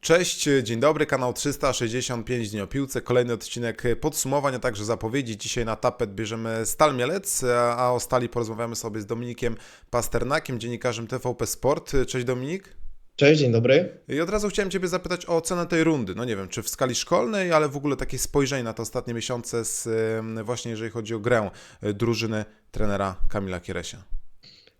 Cześć, dzień dobry, kanał 365 dni o piłce, kolejny odcinek podsumowań, a także zapowiedzi. Dzisiaj na tapet bierzemy Stal Mielec, a o Stali porozmawiamy sobie z Dominikiem Pasternakiem, dziennikarzem TVP Sport. Cześć Dominik. Cześć, dzień dobry. I od razu chciałem Ciebie zapytać o ocenę tej rundy. No nie wiem, czy w skali szkolnej, ale w ogóle takie spojrzenie na te ostatnie miesiące, z, właśnie jeżeli chodzi o grę drużyny trenera Kamila Kieresia.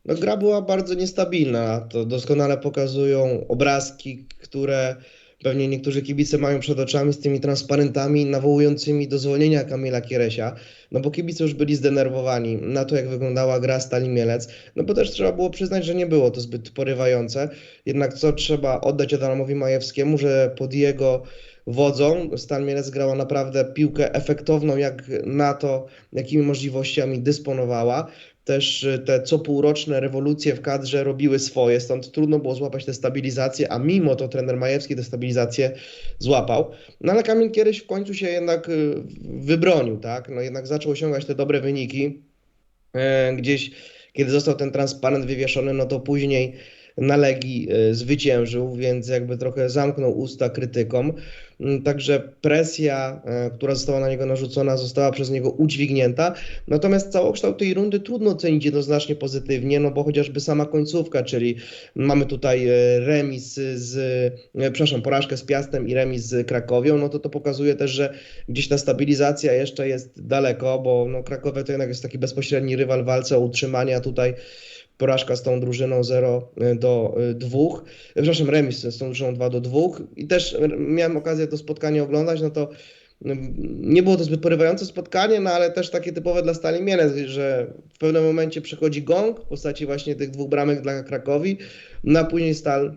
No, gra była bardzo niestabilna. To doskonale pokazują obrazki, które pewnie niektórzy kibice mają przed oczami z tymi transparentami nawołującymi do zwolnienia Kamila Kieresia. No bo kibice już byli zdenerwowani na to, jak wyglądała gra Stali Mielec. No bo też trzeba było przyznać, że nie było to zbyt porywające. Jednak co trzeba oddać Adamowi Majewskiemu, że pod jego wodzą Stal Mielec grała naprawdę piłkę efektowną, jak na to, jakimi możliwościami dysponowała. Też te co półroczne rewolucje w kadrze robiły swoje, stąd trudno było złapać te stabilizacje, a mimo to trener Majewski te stabilizacje złapał. No ale Kamil Kieryś w końcu się jednak y, wybronił, tak? No jednak zaczął osiągać te dobre wyniki. E, Gdzieś, kiedy został ten transparent wywieszony, no to później na Legii e, zwyciężył, więc jakby trochę zamknął usta krytykom. Mm, Także presja, e, która została na niego narzucona, została przez niego udźwignięta. Natomiast całokształt tej rundy trudno ocenić jednoznacznie pozytywnie, no bo chociażby sama końcówka, czyli mamy tutaj e, remis z, przepraszam, porażkę z Piastem i remis z Krakowią, no to to pokazuje też, że gdzieś ta stabilizacja jeszcze jest daleko, bo no Krakowie to jednak jest taki bezpośredni rywal w walce o utrzymanie, a tutaj porażka z tą drużyną 0 do 2, przepraszam, remis z tą drużyną 2 do 2 i też miałem okazję to spotkanie oglądać, no to nie było to zbyt porywające spotkanie, no ale też takie typowe dla Stali Mielec, że w pewnym momencie przychodzi gong w postaci właśnie tych dwóch bramek dla Krakowi, no później Stal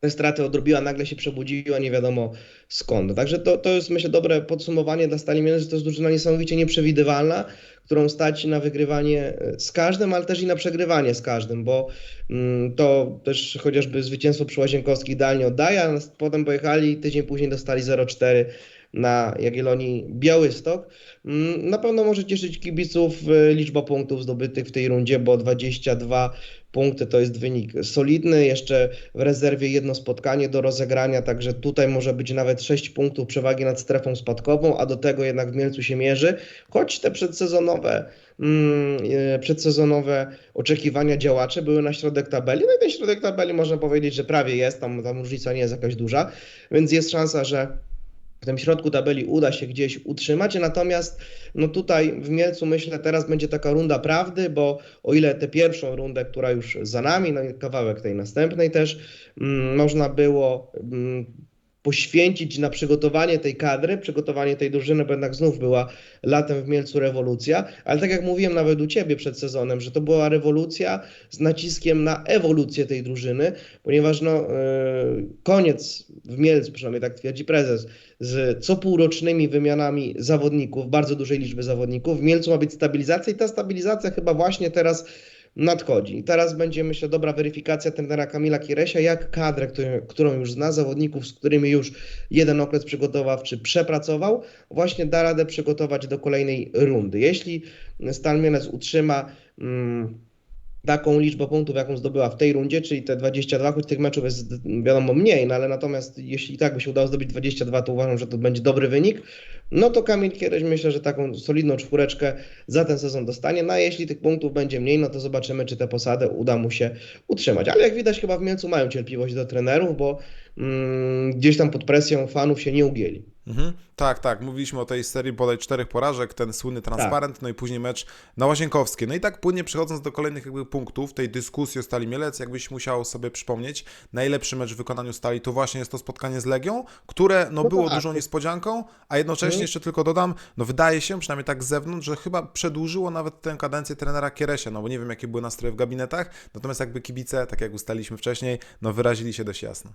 te straty odrobiła, nagle się przebudziła, nie wiadomo skąd. Także to, to jest myślę dobre podsumowanie dla Stali Mielec, że to jest drużyna niesamowicie nieprzewidywalna, którą stać na wygrywanie e, z każdym, ale też i na przegrywanie z każdym, bo mm, to też chociażby zwycięstwo przy Łazienkowskiej idealnie oddaje, a potem pojechali, tydzień później dostali 0-4 na Jagiellonii Białystok. Mm, Na pewno może cieszyć kibiców e, liczba punktów zdobytych w tej rundzie, bo 22 punkty to jest wynik solidny. Jeszcze w rezerwie jedno spotkanie do rozegrania, także tutaj może być nawet 6 punktów przewagi nad strefą spadkową, a do tego jednak w Mielcu się mierzy, choć te przedsezonowe, mm, e, przedsezonowe oczekiwania działacze były na środek tabeli. No i ten środek tabeli można powiedzieć, że prawie jest, tam, tam różnica nie jest jakaś duża, więc jest szansa, że w tym środku tabeli uda się gdzieś utrzymać, natomiast no tutaj w Mielcu myślę teraz będzie taka runda prawdy, bo o ile tę pierwszą rundę, która już za nami, no i kawałek tej następnej też, mm, można było mm, poświęcić na przygotowanie tej kadry, przygotowanie tej drużyny, bo jednak znów była latem w Mielcu rewolucja, ale tak jak mówiłem nawet u Ciebie przed sezonem, że to była rewolucja z naciskiem na ewolucję tej drużyny, ponieważ no, yy, koniec w Mielcu, przynajmniej tak twierdzi prezes, z co półrocznymi wymianami zawodników, bardzo dużej liczby zawodników. W Mielcu ma być stabilizacja i ta stabilizacja chyba właśnie teraz nadchodzi. I teraz będzie, myślę, dobra weryfikacja trenera Kamila Kieresia, jak kadrę, który, którą już zna, zawodników, z którymi już jeden okres przygotowawczy przepracował, właśnie da radę przygotować do kolejnej rundy. Jeśli Mielec utrzyma mm, taką liczbę punktów, jaką zdobyła w tej rundzie, czyli te 22, choć tych meczów jest wiadomo mniej, no ale natomiast jeśli i tak by się udało zdobyć 22, to uważam, że to będzie dobry wynik. No to Kamil Kiereś myślę, że taką solidną czwóreczkę za ten sezon dostanie. No a jeśli tych punktów będzie mniej, no to zobaczymy, czy tę posadę uda mu się utrzymać. Ale jak widać, chyba w Mielcu mają cierpliwość do trenerów, bo mm, gdzieś tam pod presją fanów się nie ugięli. Mhm. Tak, tak. Mówiliśmy o tej serii bodaj czterech porażek, ten słynny transparent, no i później mecz na Łazienkowskiej. No i tak płynnie przechodząc do kolejnych jakby punktów tej dyskusji o Stali Mielec, jakbyś musiał sobie przypomnieć, najlepszy mecz w wykonaniu Stali to właśnie jest to spotkanie z Legią, które no, No było tak. dużą niespodzianką, a jednocześnie Mhm. jeszcze tylko dodam, no wydaje się, przynajmniej tak z zewnątrz, że chyba przedłużyło nawet tę kadencję trenera Kieresia, no bo nie wiem jakie były nastroje w gabinetach, natomiast jakby kibice, tak jak ustaliliśmy wcześniej, no wyrazili się dość jasno.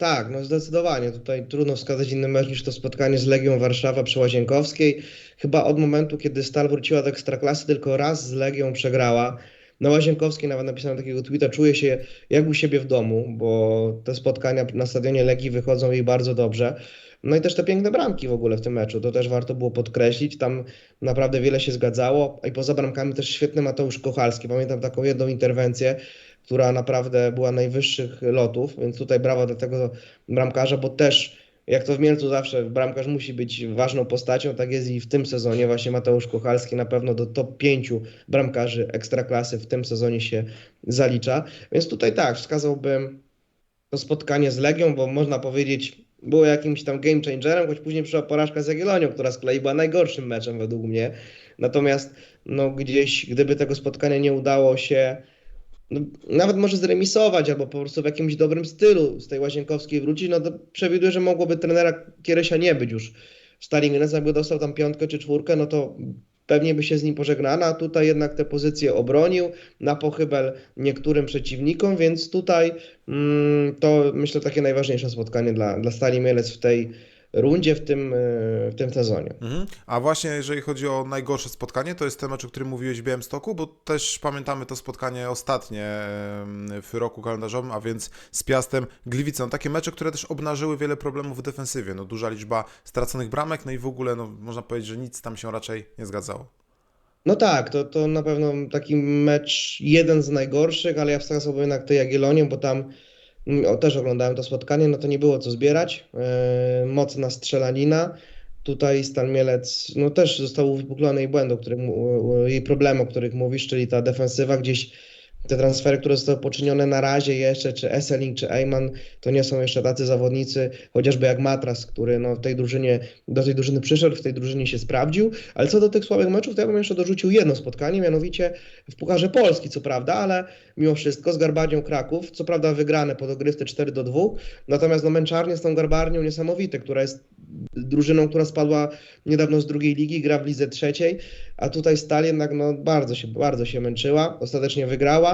Tak, no zdecydowanie. Tutaj trudno wskazać inny mecz niż to spotkanie z Legią Warszawa przy Łazienkowskiej. Chyba od momentu, kiedy Stal wróciła do Ekstraklasy, tylko raz z Legią przegrała. Na Łazienkowskiej nawet napisałem takiego tweeta, czuję się jak u siebie w domu, bo te spotkania na stadionie Legii wychodzą jej bardzo dobrze. No i też te piękne bramki w ogóle w tym meczu, to też warto było podkreślić. Tam naprawdę wiele się zgadzało, i poza bramkami też świetny Mateusz Kochalski. Pamiętam taką jedną interwencję, która naprawdę była najwyższych lotów, więc tutaj brawa dla tego bramkarza, bo też jak to w Mielcu zawsze bramkarz musi być ważną postacią, tak jest i w tym sezonie. Właśnie Mateusz Kochalski na pewno do top 5 bramkarzy ekstraklasy w tym sezonie się zalicza. Więc tutaj tak, wskazałbym to spotkanie z Legią, bo można powiedzieć, było jakimś tam game changerem, choć później przyszła porażka z Jagiellonią, która z kolei była najgorszym meczem według mnie. Natomiast no, gdzieś, gdyby tego spotkania nie udało się no, nawet może zremisować, albo po prostu w jakimś dobrym stylu z tej Łazienkowskiej wrócić, no to przewiduję, że mogłoby trenera Kieresia nie być już w Stali Gdańsk, jakby dostał tam piątkę czy czwórkę, no to pewnie by się z nim pożegnano, a tutaj jednak te pozycje obronił na pochybel niektórym przeciwnikom, więc tutaj mm, to myślę takie najważniejsze spotkanie dla, dla Stali Mielec w tej rundzie w tym, e, w tym sezonie. Mhm. A właśnie jeżeli chodzi o najgorsze spotkanie, to jest ten mecz, o którym mówiłeś w Białymstoku, bo też pamiętamy to spotkanie ostatnie w roku kalendarzowym, a więc z Piastem Gliwice. No, takie mecze, które też obnażyły wiele problemów w defensywie. No, duża liczba straconych bramek, no i w ogóle no, można powiedzieć, że nic tam się raczej nie zgadzało. No tak, to, to na pewno taki mecz jeden z najgorszych, ale ja wskazałbym jednak to Jagiellonię, bo tam też oglądałem to spotkanie, no to nie było co zbierać. E, mocna strzelanina. Tutaj Stal Mielec no też został uwypuklony jej błęd, o którym, mu- o- jej problem, o których mówisz, czyli ta defensywa gdzieś te transfery, które zostały poczynione na razie jeszcze, czy Esseling, czy Eyman, to nie są jeszcze tacy zawodnicy, chociażby jak Matras, który no, w tej drużynie, do tej drużyny przyszedł, w tej drużynie się sprawdził, ale co do tych słabych meczów, to ja bym jeszcze dorzucił jedno spotkanie, mianowicie w Pucharze Polski, co prawda, ale mimo wszystko z Garbarnią Kraków, co prawda wygrane po dogrywce 4 do 2, natomiast no, męczarnie z tą Garbarnią niesamowite, która jest drużyną, która spadła niedawno z drugiej ligi, gra w lidze trzeciej, a tutaj Stal jednak no, bardzo, się, bardzo się męczyła, ostatecznie wygrała,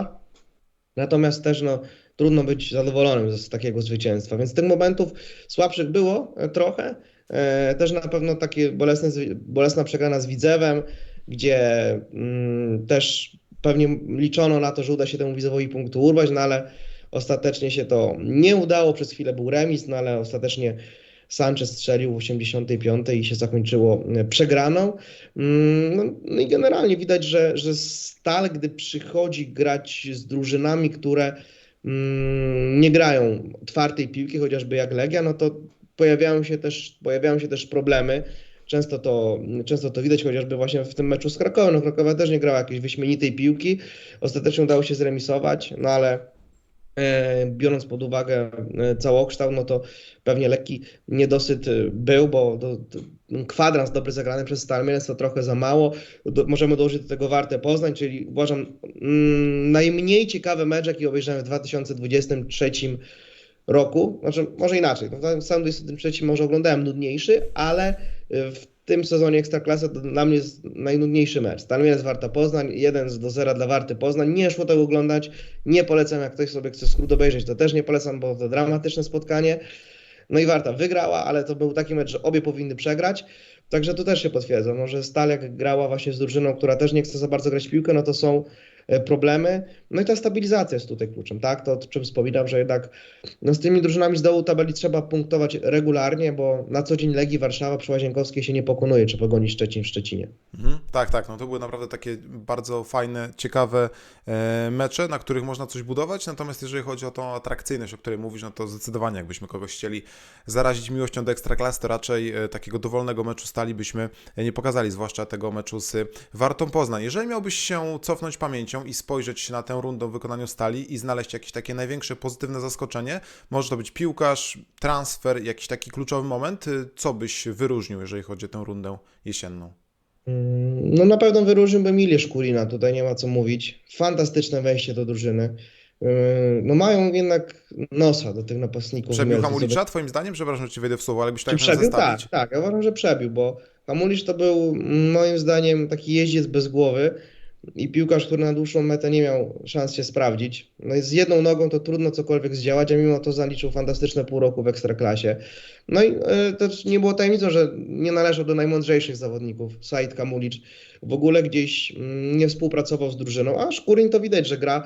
natomiast też no, trudno być zadowolonym z takiego zwycięstwa, więc tych momentów słabszych było e, trochę, e, też na pewno takie bolesne, bolesna przegrana z Widzewem, gdzie mm, też pewnie liczono na to, że uda się temu Widzewowi punktu urwać, no ale ostatecznie się to nie udało, przez chwilę był remis, no ale ostatecznie Sanchez strzelił w 85 i się zakończyło e, przegraną. Mm, No, no i generalnie widać, że, że Stal, gdy przychodzi grać z drużynami, które mm, nie grają otwartej piłki, chociażby jak Legia, no to pojawiają się też, pojawiają się też problemy. Często to, często to widać, chociażby właśnie w tym meczu z Krakowem. No, Krakowa też nie grała jakiejś wyśmienitej piłki. Ostatecznie udało się zremisować, no ale biorąc pod uwagę e, całokształt, no to pewnie lekki niedosyt e, był, bo kwadrans dobry zagrany przez Stal Mielec to trochę za mało. Do, możemy dołożyć do tego Wartę Poznań, czyli uważam mm, najmniej ciekawy mecz, jaki obejrzałem w 2023 roku. Znaczy, może inaczej, no, w samym 2023 może oglądałem nudniejszy, ale e, w tym sezonie Ekstraklasy to dla mnie jest najnudniejszy mecz. Stal Mielec Warta Poznań, 1 do 0 dla Warty Poznań. Nie szło tego oglądać, nie polecam, jak ktoś sobie chce skrót obejrzeć, to też nie polecam, bo to dramatyczne spotkanie. No i Warta wygrała, ale to był taki mecz, że obie powinny przegrać. Także to też się potwierdza. No, że Stal jak grała właśnie z drużyną, która też nie chce za bardzo grać piłkę, no to są problemy. No i ta stabilizacja jest tutaj kluczem, tak? To o czym wspominam, że jednak no, z tymi drużynami z dołu tabeli trzeba punktować regularnie, bo na co dzień Legii Warszawa przy Łazienkowskiej się nie pokonuje, czy pogoni Szczecin w Szczecinie. Mhm. Tak, tak, no to były naprawdę takie bardzo fajne, ciekawe e, mecze, na których można coś budować, natomiast jeżeli chodzi o tą atrakcyjność, o której mówisz, no to zdecydowanie jakbyśmy kogoś chcieli zarazić miłością do Ekstraklasy, to raczej e, takiego dowolnego meczu stali byśmy e, nie pokazali, zwłaszcza tego meczu z Wartą Poznań. Jeżeli miałbyś się cofnąć pamięcią i spojrzeć na tę rundę w wykonaniu stali i znaleźć jakieś takie największe pozytywne zaskoczenie, może to być piłkarz, transfer, jakiś taki kluczowy moment, y, co byś wyróżnił, jeżeli chodzi o tę rundę jesienną? Mm, No na pewno wyróżniłbym Ilię Szkurina, tutaj nie ma co mówić. Fantastyczne wejście do drużyny. Yy, No mają jednak nosa do tych napastników. Przebił Hamulicza, twoim zdaniem? Przepraszam, że ci wejdę w słowo, ale byś tak przebił? Tak, tak, ja uważam, że przebił, bo Hamulicz to był moim zdaniem taki jeździec bez głowy i piłkarz, który na dłuższą metę nie miał szans się sprawdzić. No i z jedną nogą to trudno cokolwiek zdziałać, a mimo to zaliczył fantastyczne pół roku w Ekstraklasie. No i e, też nie było tajemnicą, że nie należał do najmądrzejszych zawodników. Said Kamulicz w ogóle gdzieś mm, nie współpracował z drużyną, a Szkurin to widać, że gra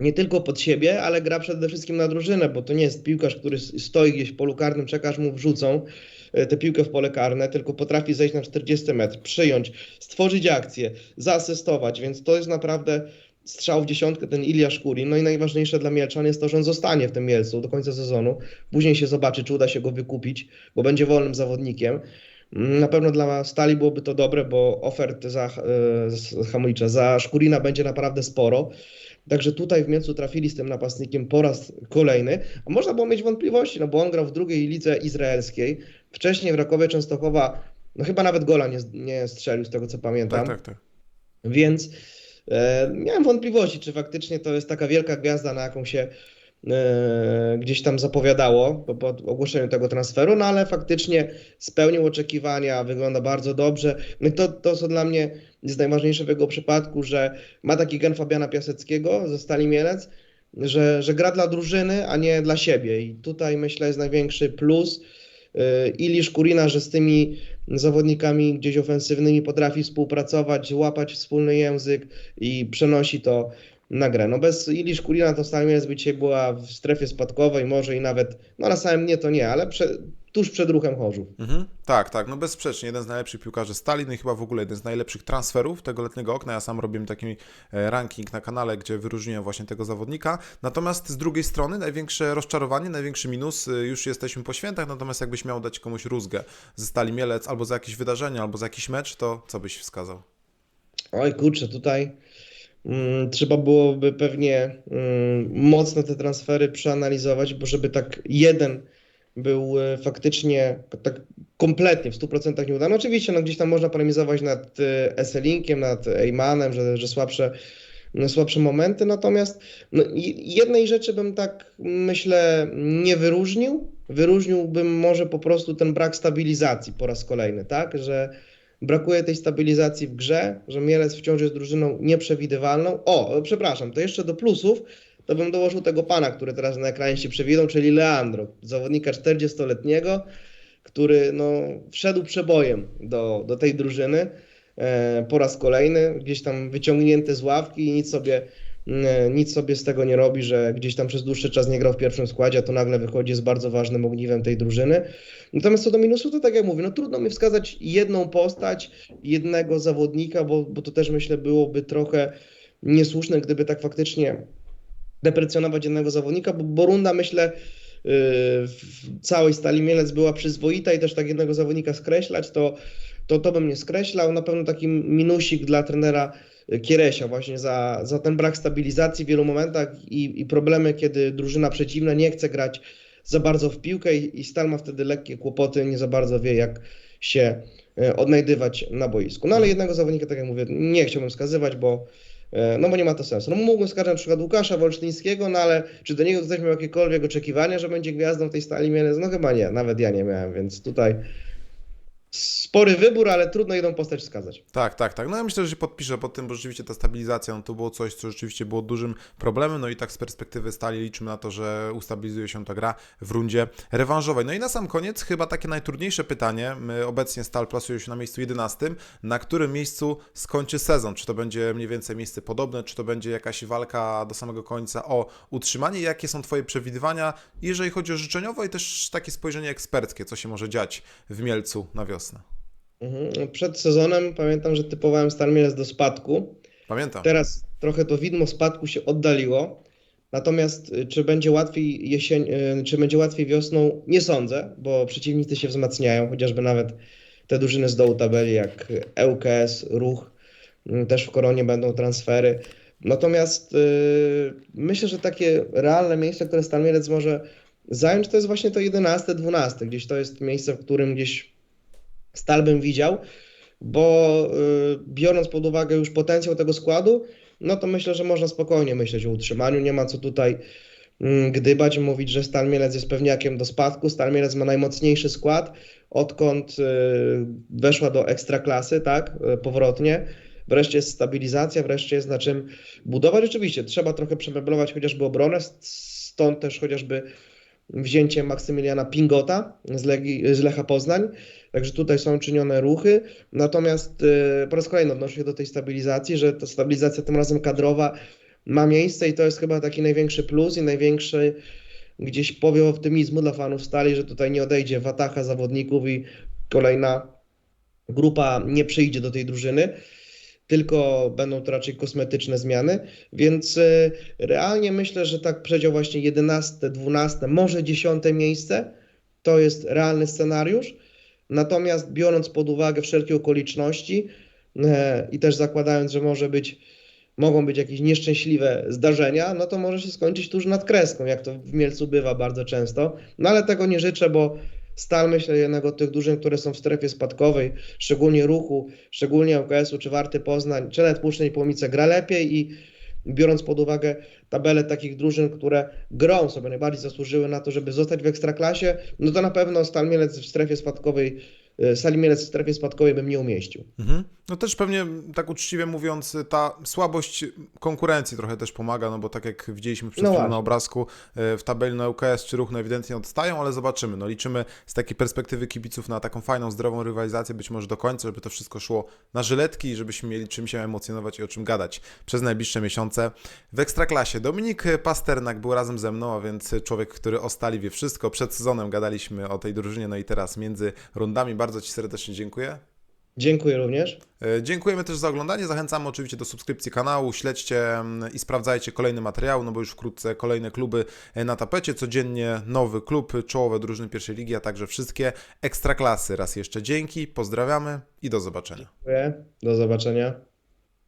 nie tylko pod siebie, ale gra przede wszystkim na drużynę, bo to nie jest piłkarz, który stoi gdzieś w polu karnym, czeka aż mu wrzucą e, tę piłkę w pole karne, tylko potrafi zejść na 40 metrów, przyjąć, stworzyć akcję, zaasystować, więc to jest naprawdę strzał w dziesiątkę ten Ilja Szkurin. No i najważniejsze dla Mielczan jest to, że on zostanie w tym Mielcu do końca sezonu. Później się zobaczy, czy uda się go wykupić, bo będzie wolnym zawodnikiem. Mm, Na pewno dla Stali byłoby to dobre, bo ofert za, e, z Hamulicza za Szkurina będzie naprawdę sporo. Także tutaj w Mielcu trafili z tym napastnikiem po raz kolejny. A można było mieć wątpliwości, no bo on grał w drugiej lidze izraelskiej. Wcześniej w Rakowie Częstochowa, no chyba nawet gola nie, nie strzelił z tego co pamiętam. Tak, tak, tak. Więc e, miałem wątpliwości, czy faktycznie to jest taka wielka gwiazda, na jaką się gdzieś tam zapowiadało po, po ogłoszeniu tego transferu, no ale faktycznie spełnił oczekiwania, wygląda bardzo dobrze. No to, to, co dla mnie jest najważniejsze w jego przypadku, że ma taki gen Fabiana Piaseckiego ze Stali Mielec, że, że gra dla drużyny, a nie dla siebie. I tutaj myślę jest największy plus. E, Ilisz Kurina, że z tymi zawodnikami gdzieś ofensywnymi potrafi współpracować, łapać wspólny język i przenosi to na grę. No bez Ilisz Kurina to Stal Mielec by dzisiaj była w strefie spadkowej, może i nawet, no na samym nie to nie, ale prze, tuż przed ruchem Chorzów. Mhm. Tak, tak, no bezsprzecznie. Jeden z najlepszych piłkarzy Stali, no i chyba w ogóle jeden z najlepszych transferów tego letniego okna. Ja sam robiłem taki e, ranking na kanale, gdzie wyróżniłem właśnie tego zawodnika. Natomiast z drugiej strony największe rozczarowanie, największy minus, y, już jesteśmy po świętach, natomiast jakbyś miał dać komuś rózgę ze Stali Mielec albo za jakieś wydarzenie, albo za jakiś mecz, to co byś wskazał? Oj kurczę, tutaj trzeba byłoby pewnie mm, mocno te transfery przeanalizować, bo żeby tak jeden był e, faktycznie tak kompletnie w 100% nieudany. Oczywiście no, gdzieś tam można polemizować nad Esselinkiem, nad Eymanem, że, że słabsze, no, słabsze momenty, natomiast no, jednej rzeczy bym tak myślę nie wyróżnił. Wyróżniłbym może po prostu ten brak stabilizacji po raz kolejny, tak, że brakuje tej stabilizacji w grze, że Mielec wciąż jest drużyną nieprzewidywalną. O, przepraszam, to jeszcze do plusów, to bym dołożył tego pana, który teraz na ekranie się przewidą, czyli Leandro, zawodnika 40-letniego, który no, wszedł przebojem do, do tej drużyny e, po raz kolejny, gdzieś tam wyciągnięty z ławki i nic sobie, nic sobie z tego nie robi, że gdzieś tam przez dłuższy czas nie grał w pierwszym składzie, a to nagle wychodzi z bardzo ważnym ogniwem tej drużyny. Natomiast co do minusów, to tak jak mówię, no trudno mi wskazać jedną postać, jednego zawodnika, bo, bo to też myślę byłoby trochę niesłuszne, gdyby tak faktycznie deprecjonować jednego zawodnika, bo Borunda myślę yy, w całej Stali Mielec była przyzwoita i też tak jednego zawodnika skreślać, to, to to bym nie skreślał. Na pewno taki minusik dla trenera Kieresia właśnie za, za ten brak stabilizacji w wielu momentach i, i problemy, kiedy drużyna przeciwna nie chce grać za bardzo w piłkę i, i Stal ma wtedy lekkie kłopoty, nie za bardzo wie jak się e, odnajdywać na boisku. No ale jednego zawodnika, tak jak mówię, nie chciałbym wskazywać, bo E, No bo nie ma to sensu. No mógłbym wskazać na przykład Łukasza Wolsztyńskiego, no ale czy do niego ktoś miał jakiekolwiek oczekiwania, że będzie gwiazdą tej stali Mielec? No chyba nie, nawet ja nie miałem, więc tutaj spory wybór, ale trudno jedną postać wskazać. Tak, tak, tak. No ja myślę, że się podpiszę pod tym, bo rzeczywiście ta stabilizacja no to było coś, co rzeczywiście było dużym problemem. No i tak z perspektywy stali liczymy na to, że ustabilizuje się ta gra w rundzie rewanżowej. No i na sam koniec chyba takie najtrudniejsze pytanie. My obecnie Stal plasuje się na miejscu 11. Na którym miejscu skończy sezon? Czy to będzie mniej więcej miejsce podobne, czy to będzie jakaś walka do samego końca o utrzymanie? Jakie są Twoje przewidywania, jeżeli chodzi o życzeniowo i też takie spojrzenie eksperckie, co się może dziać w Mielcu na wiosnę? Mhm. Przed sezonem pamiętam, że typowałem Stal Mielec do spadku. Pamiętam. Teraz trochę to widmo spadku się oddaliło. Natomiast y, czy będzie łatwiej jesień, y, czy będzie łatwiej wiosną? Nie sądzę, bo przeciwnicy się wzmacniają, chociażby nawet te drużyny z dołu tabeli jak ŁKS, Ruch, y, też w koronie będą transfery. Natomiast y, myślę, że takie realne miejsce, które Stal Mielec może zająć, to jest właśnie to 11, 12. Gdzieś to jest miejsce, w którym gdzieś Stal bym widział, bo y, biorąc pod uwagę już potencjał tego składu, no to myślę, że można spokojnie myśleć o utrzymaniu. Nie ma co tutaj mm, gdybać, mówić, że Stal Mielec jest pewniakiem do spadku. Stal Mielec ma najmocniejszy skład, odkąd y, weszła do ekstraklasy, tak, y, powrotnie. Wreszcie jest stabilizacja, wreszcie jest na czym budować. Rzeczywiście trzeba trochę przemeblować chociażby obronę, stąd też chociażby wzięcie Maksymiliana Pingota z, z Lecha Poznań. Także tutaj są czynione ruchy. Natomiast y, po raz kolejny odnoszę się do tej stabilizacji, że ta stabilizacja tym razem kadrowa ma miejsce i to jest chyba taki największy plus i największy gdzieś powiew optymizmu dla fanów Stali, że tutaj nie odejdzie watacha zawodników i kolejna grupa nie przyjdzie do tej drużyny. Tylko będą to raczej kosmetyczne zmiany, więc y, realnie myślę, że tak przedział właśnie 11, 12, może 10 miejsce to jest realny scenariusz. Natomiast biorąc pod uwagę wszelkie okoliczności e, i też zakładając, że może być, mogą być jakieś nieszczęśliwe zdarzenia, no to może się skończyć tuż nad kreską, jak to w Mielcu bywa bardzo często. No ale tego nie życzę, bo Stal myślę jednego od tych drużyn, które są w strefie spadkowej, szczególnie ruchu, szczególnie ŁKS-u czy Warty Poznań, czy nawet Puszczyn i Płomice. Gra lepiej i biorąc pod uwagę tabelę takich drużyn, które grą sobie najbardziej zasłużyły na to, żeby zostać w Ekstraklasie, no to na pewno Stal Mielec w strefie spadkowej, e, Stali Mielec w strefie spadkowej bym nie umieścił. Mhm. No też pewnie, tak uczciwie mówiąc, ta słabość konkurencji trochę też pomaga, no bo tak jak widzieliśmy przed No chwilą na obrazku, e, w tabeli na UKS czy Ruch no ewidentnie odstają, ale zobaczymy. No liczymy z takiej perspektywy kibiców na taką fajną, zdrową rywalizację, być może do końca, żeby to wszystko szło na żyletki i żebyśmy mieli czym się emocjonować i o czym gadać przez najbliższe miesiące w Ekstraklasie. Dominik Pasternak był razem ze mną, a więc człowiek, który o Stali wie wszystko. Przed sezonem gadaliśmy o tej drużynie, no i teraz między rundami. Bardzo Ci serdecznie dziękuję. Dziękuję również. E, Dziękujemy też za oglądanie. Zachęcamy oczywiście do subskrypcji kanału. Śledźcie mm, i sprawdzajcie kolejny materiał, no bo już wkrótce kolejne kluby e, na tapecie. Codziennie nowy klub, czołowe drużyny pierwszej ligi, a także wszystkie ekstraklasy. Raz jeszcze dzięki, pozdrawiamy i do zobaczenia. Dziękuję. Do zobaczenia.